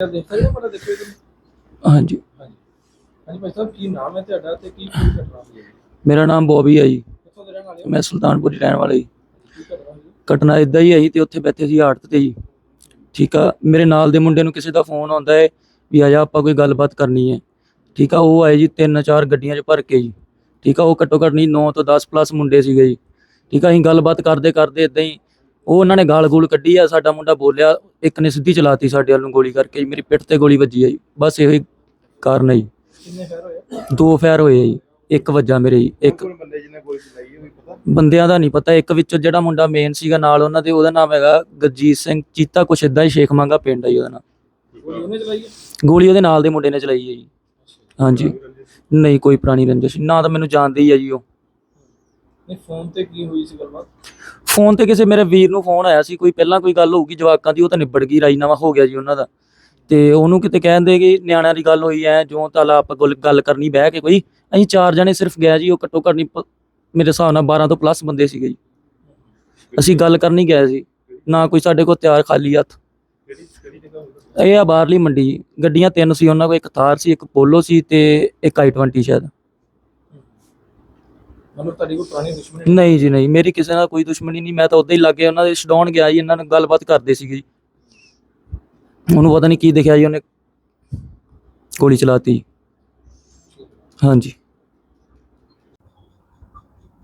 ਹਾਂਜੀ। ਹਾਂਜੀ। ਹਾਂਜੀ ਭਾਈ ਸਾਹਿਬ ਕੀ ਨਾਮ ਹੈ ਤੁਹਾਡਾ ਤੇ ਕੀ ਕੀ ਘਟਨਾ ਹੋਈ ਹੈ? ਮੇਰਾ ਨਾਮ ਬੋਬੀ ਹੈ ਜੀ। ਕਿੱਥੋਂ ਦੇ ਰਹਿਣ ਵਾਲੇ ਹੋ? ਮੈਂ ਸੁਲਤਾਨਪੁਰੀ ਰਹਿਣ ਵਾਲਾ ਜੀ। ਕੀ ਘਟਨਾ ਹੋਈ ਘਟਨਾ ਇਦਾਂ ਹੀ ਆਈ ਤੇ ਉੱਥੇ ਬੈਠੇ ਸੀ ਆੜਤ ਤੇ ਜੀ। ਠੀਕ ਆ ਮੇਰੇ ਨਾਲ ਦੇ ਮੁੰਡੇ ਨੂੰ ਕਿਸੇ ਦਾ ਫੋਨ ਆਉਂਦਾ ਹੈ ਵੀ ਆ ਜਾ ਆਪਾਂ ਕੋਈ ਗੱਲਬਾਤ ਕਰਨੀ ਹੈ। ਠੀਕ ਆ ਉਹ ਆਏ ਜੀ ਤਿੰਨ ਚਾਰ ਗੱਡੀਆਂ 'ਚ ਭਰ ਕੇ ਜੀ। ਠੀਕ ਆ ਉਹ ਘੱਟੋ ਘੱਟ ਨਹੀਂ 9 ਤੋਂ 10 ਪਲੱਸ ਮੁੰਡੇ ਸੀਗੇ ਜੀ। ਠੀਕ ਆ ਅਸੀਂ ਗੱਲਬਾਤ ਕਰਦੇ ਕਰਦੇ ਇਦਾਂ ਹੀ ਉਹ ਉਹਨਾਂ ਨੇ ਗਾਲ ਗੂਲ ਕੱਢੀ ਆ ਸਾਡਾ ਮੁੰਡਾ ਬੋਲਿਆ ਇੱਕ ਨੇ ਸਿੱਧੀ ਚਲਾਤੀ ਸਾਡੇ ਵੱਲ ਗੋਲੀ ਕਰਕੇ ਜੀ ਮੇਰੀ ਪਿੱਠ ਤੇ ਗੋਲੀ ਵੱਜੀ ਆ ਜੀ। ਬਸ ਇਹੋ ਹੀ ਕਾਰਨ ਹੈ ਜੀ। ਕਿੰਨੇ ਫੈਰ ਹੋਏ ਦੋ ਫੈਰ ਹੋਏ ਆ ਜੀ ਇੱਕ ਵੱਜਾ ਮੇਰੇ ਜੀ ਇੱਕ ਕੋਲ ਬੰਦੇ ਜਿਹਨੇ ਗੋਲੀ ਚਲਾਈ ਹੈ ਵੀ ਪਤਾ? ਬੰਦਿਆਂ ਦਾ ਨਹੀਂ ਪਤਾ ਇੱਕ ਵਿੱਚੋਂ ਜਿਹੜਾ ਮੁੰਡਾ ਮੇਨ ਸੀਗਾ ਨਾਲ ਉਹਨਾਂ ਦੇ ਉਹਦਾ ਨਾਮ ਹੈਗਾ ਗਰਜੀਤ ਸਿੰਘ ਚੀਤਾ ਕੁਛ ਇਦਾਂ ਹੀ ਸ਼ੇਖ ਮੰਗਾ ਪਿੰਡ ਜੀ ਉਹਦਾ ਨਾਮ। ਗੋਲੀ ਉਹਨੇ ਚਲਾਈ ਹੈ ਗੋਲੀ ਉਹਦੇ ਨਾਲ ਦੇ ਮੁੰਡੇ ਨੇ ਚਲਾਈ ਹੈ ਜੀ। ਹਾਂਜੀ। ਨਹੀਂ ਕੋਈ ਪੁਰਾਣੀ ਰੰਜਿਸ਼ ਨਾ ਤਾਂ ਮੈਨੂੰ ਜਾਣਦੇ ਹੀ ਆ ਜੀ ਉਹ। ਨਹੀਂ ਫੋਨ ਤੇ ਕੀ ਹੋਈ ਸੀ ਗੱਲਬਾਤ? ਫੋਨ ਤੇ ਕਿਸੇ ਮੇਰੇ ਵੀਰ ਨੂੰ ਫੋਨ ਆਇਆ ਸੀ, ਕੋਈ ਪਹਿਲਾਂ ਕੋਈ ਗੱਲ ਹੋਊਗੀ ਜਵਾਕਾਂ ਦੀ, ਉਹ ਤਾਂ ਨਿਬੜ ਗਈ, ਰਾਜੀਨਾਮਾ ਹੋ ਗਿਆ ਜੀ ਉਹਨਾਂ ਦਾ। ਤੇ ਉਹਨੂੰ ਕਿਤੇ ਕਹਿੰਦੇ ਕਿ ਨਿਆਣਿਆਂ ਦੀ ਗੱਲ ਹੋਈ ਐ ਜੋ ਤਾਲਾ ਆਪਾਂ ਗੱਲ- ਗੱਲ ਕਰਨੀ ਬਹਿ ਕੇ ਕੋਈ, ਅਸੀਂ ਚਾਰ ਜਣੇ ਸਿਰਫ ਗਏ ਜੀ, ਉਹ ਘੱਟੋ ਘੱਟ ਨਹੀਂ ਮੇਰੇ ਹਿਸਾਬ ਨਾਲ 12 ਤੋਂ ਪਲੱਸ ਬੰਦੇ ਸੀਗੇ ਜੀ। ਅਸੀਂ ਗੱਲ ਕਰਨੀ ਗਏ ਸੀ, ਨਾ ਕੋਈ ਸਾਡੇ ਕੋਲ ਤਿਆਰ ਖਾਲੀ ਹੱਥ। ਇਹ ਆ ਬਾਹਰਲੀ ਮੰਡੀ ਜੀ, ਗੱਡੀਆਂ ਤਿੰਨ ਸੀ, ਉਹਨਾਂ ਕੋਲ ਇੱਕ ਥਾਰ ਸੀ, ਇੱਕ ਪੋਲੋ ਸੀ ਤੇ ਇੱਕ i20 ਸ਼ਾਇਦ। ਮਤਲਬ ਤੁਹਾਡੀ ਕੋਈ ਪੁਰਾਣੀ ਦੁਸ਼ਮਣੀ ਨਹੀਂ? ਜੀ ਨਹੀਂ। ਮੇਰੀ ਕਿਸੇ ਨਾਲ ਕੋਈ ਦੁਸ਼ਮਣੀ ਨਹੀਂ। ਮੈਂ ਤਾਂ ਉਦਾਂ ਹੀ ਲੱਗੇ ਉਹਨਾਂ ਦੇ ਛਡਾਉਣ ਗਿਆ ਜੀ ਇਹਨਾਂ ਨਾਲ ਗੱਲਬਾਤ ਕਰਦੇ ਸੀਗੇ ਜੀ। ਉਹਨੂੰ ਪਤਾ ਨਹੀਂ ਕੀ ਦਿਖਿਆ ਜੀ ਉਹਨੇ ਗੋਲੀ ਚਲਾਤੀ। ਹਾਂਜੀ।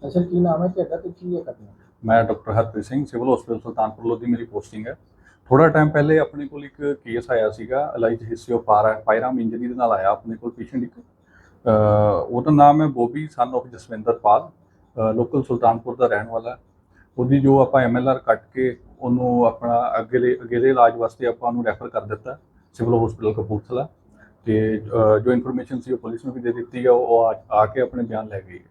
ਅੱਛਾ ਕੀ ਨਾਮ ਹੈ ਤੁਹਾਡਾ ਤੇ ਕੀ ਹੈ ਘਟਨਾ? ਮੈਂ doctor Harpreet Singh civil hospital Sultanpur Lodhi ਮੇਰੀ ਪੋਸਟਿੰਗ ਹੈ। ਥੋੜਾ ਟਾਈਮ ਪਹਿਲੇ ਆਪਣੇ ਕੋਲ ਇੱਕ ਕੇਸ ਆਇਆ ਸੀਗਾ alleged history of firearm injury ਦੇ ਨਾਲ ਆਇਆ ਆਪਣੇ ਕੋਲ ਪੇਸ਼ੈਂਟ ਇੱਕ। ਉਹਦਾ ਨਾਮ ਹੈ Bobby son of Jaswinder Pal local Sultanpur ਦਾ ਰਹਿਣ ਵਾਲਾ। ਉਹਦੀ ਜੋ ਆਪਾਂ ਐਮਐਲਆਰ ਕੱਟ ਕੇ ਉਹਨੂੰ ਆਪਣਾ ਅੱਗੇਲੇ ਅਗੇਲੇ ਇਲਾਜ ਵਾਸਤੇ ਆਪਾਂ ਉਹਨੂੰ ਰੈਫਰ ਕਰ ਦਿੱਤਾ ਸਿਵਲ ਹਸਪੀਟਲ ਕਪੂਰਥਲਾ। ਤੇ ਜੋ ਇਨਫੋਰਮੇਸ਼ਨ ਸੀ ਉਹ ਪੁਲਿਸ ਨੂੰ ਵੀ ਦੇ ਦਿੱਤੀ ਹੈ ਉਹ ਆ- ਆ ਕੇ ਆਪਣੇ ਬਿਆਨ ਲੈ ਗਈ ਹੈ।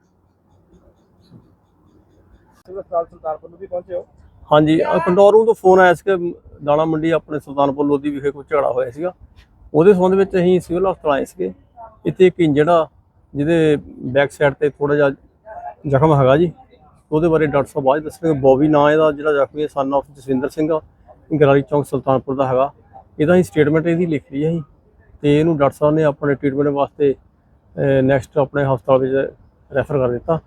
ਸਿਵਲ ਸਾਲ ਸੁਲਤਾਨਪੁਰ ਨੂੰ ਵੀ ਪਹੁੰਚੇ ਹੋ? ਹਾਂਜੀ ਕੰਟਰੋਲ ਤੋਂ ਫੋਨ ਆਇਆ ਸੀ ਕਿ ਦਾਣਾ ਮੰਡੀ ਆਪਣੇ ਸੁਲਤਾਨਪੁਰ ਲੋਧੀ ਵਿਖੇ ਕੋਈ ਝਗੜਾ ਹੋਇਆ ਸੀਗਾ। ਉਹਦੇ ਸੰਬੰਧ ਵਿੱਚ ਅਸੀਂ ਸਿਵਲ ਹਸਪਤਾਲ ਆਏ ਸੀਗੇ। ਇੱਥੇ ਇੱਕ ਇੰਜਣ ਆ, ਜਿਹਦੇ ਬੈਕ ਸਾਈਡ ਤੇ ਥੋੜਾ ਜਿਹਾ ਜ਼ਖਮ ਹੈਗਾ ਜੀ। ਉਹਦੇ ਬਾਰੇ ਡਾਕਟਰ ਸਾਹਿਬ ਬਾਅਦ 'ਚ ਦੱਸਣਗੇ। ਬੋਬੀ ਨਾਂ ਇਹਦਾ ਜਿਹੜਾ ਜ਼ਖਮੀ ਹੈ ਸਨ of ਜਸਵਿੰਦਰ ਸਿੰਘ ਆ। ਗਰਾਰੀ ਚੌਂਕ ਸੁਲਤਾਨਪੁਰ ਦਾ ਹੈਗਾ। ਇਹਦਾ ਹੀ ਸਟੇਟਮੈਂਟ ਇਹਦੀ ਲਿਖ ਲਈ ਹੈ ਜੀ। ਤੇ ਇਹਨੂੰ ਡਾਕਟਰ ਸਾਹਿਬ ਨੇ ਆਪਣੇ ਟ੍ਰੀਟਮੈਂਟ ਵਾਸਤੇ ਨੈਕਸਟ ਆਪਣੇ ਹਸਪਤਾਲ ਵਿੱਚ ਰੈਫਰ ਕਰ ਦਿੱਤਾ।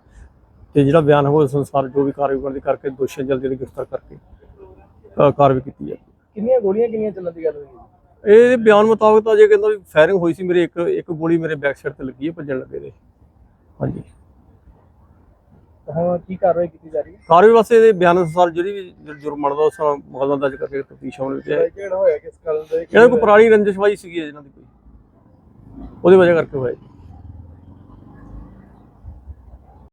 ਤੇ ਜਿਹੜਾ ਬਿਆਨ ਹੋਇਆ ਉਸ ਅਨੁਸਾਰ ਜੋ ਵੀ ਕਾਰਵਾਈ ਬਣਦੀ ਕਰਕੇ ਦੋਸ਼ੀਆਂ ਜਲਦੀ ਜਲਦੀ ਗ੍ਰਿਫਤਾਰ ਕਰਕੇ ਕਾਰਵਾਈ ਕੀਤੀ ਹੈ ਕਿੰਨੀਆਂ ਗੋਲੀਆਂ ਕਿੰਨੀਆਂ ਚੱਲਣ ਦੀ ਗੱਲ ਹੋਈ ਇਹ ਬਿਆਨ ਮੁਤਾਬਕ ਤਾਂ ਜੇ ਕਹਿੰਦਾ ਵੀ ਫਾਇਰਿੰਗ ਹੋਈ ਸੀ ਮੇਰੇ ਇੱਕ ਇੱਕ ਗੋਲੀ ਮੇਰੇ ਬੈਕ ਸਾਈਡ ਤੇ ਲੱਗੀ ਹੈ ਭੱਜਣ ਲੱਗੇ ਦੇ ਹਾਂਜੀ। ਹੁਣ ਕੀ ਕਾਰਵਾਈ ਕੀਤੀ ਜਾ ਰਹੀ ਹੈ? ਕਾਰਵਾਈ ਵਾਸਤੇ ਇਹਦੇ ਬਿਆਨ ਅਨੁਸਾਰ ਜਿਹੜੀ ਵੀ ਜ- ਜੁਰਮ ਬਣਦਾ ਉਸ ਨਾਲ ਮੁਕੱਦਮਾ ਦਰਜ ਕਰਕੇ ਤਫਤੀਸ਼ ਹੋਣੀ ਚਾਹੀਦੀ ਕਿਹੜਾ ਹੋਇਆ ਕਿਸ ਗੱਲ ਦਾ ਇਹਨਾਂ ਕੋਈ ਪੁਰਾਣੀ ਰੰਜਿਸ਼ਬਾਜੀ ਸੀਗੀ ਇਹਨਾਂ ਦੀ ਕੋਈ। ਉਹਦੀ ਵਜ੍ਹਾ ਕਰਕੇ ਹੋਇਆ ਜੀ।